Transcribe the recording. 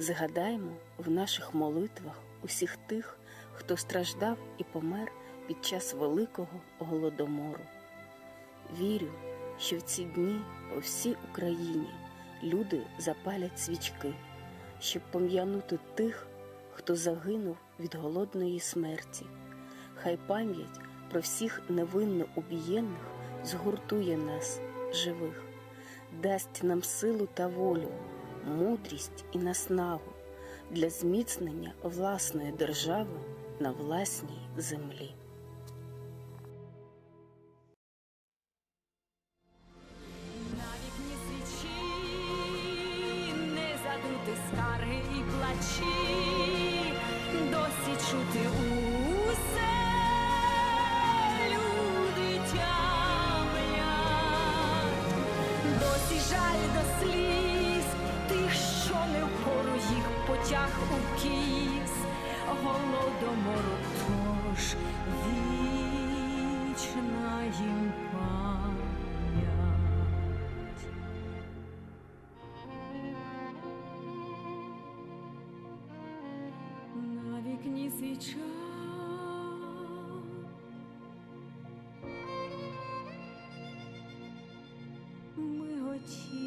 Згадаймо в наших молитвах усіх тих, хто страждав і помер під час великого голодомору. Вірю, що в ці дні по всій Україні люди запалять свічки, щоб пом'янути тих, хто загинув від голодної смерті. Хай пам'ять про всіх невинно убієнних згуртує нас, живих, дасть нам силу та волю, мудрість і наснагу для зміцнення власної держави на власній землі. Скарги і плачі, досі чути усе люди досі жаль до сліз очах укіс голодомору тож вічна їм пам'ять. На вікні свіча. Ми готіли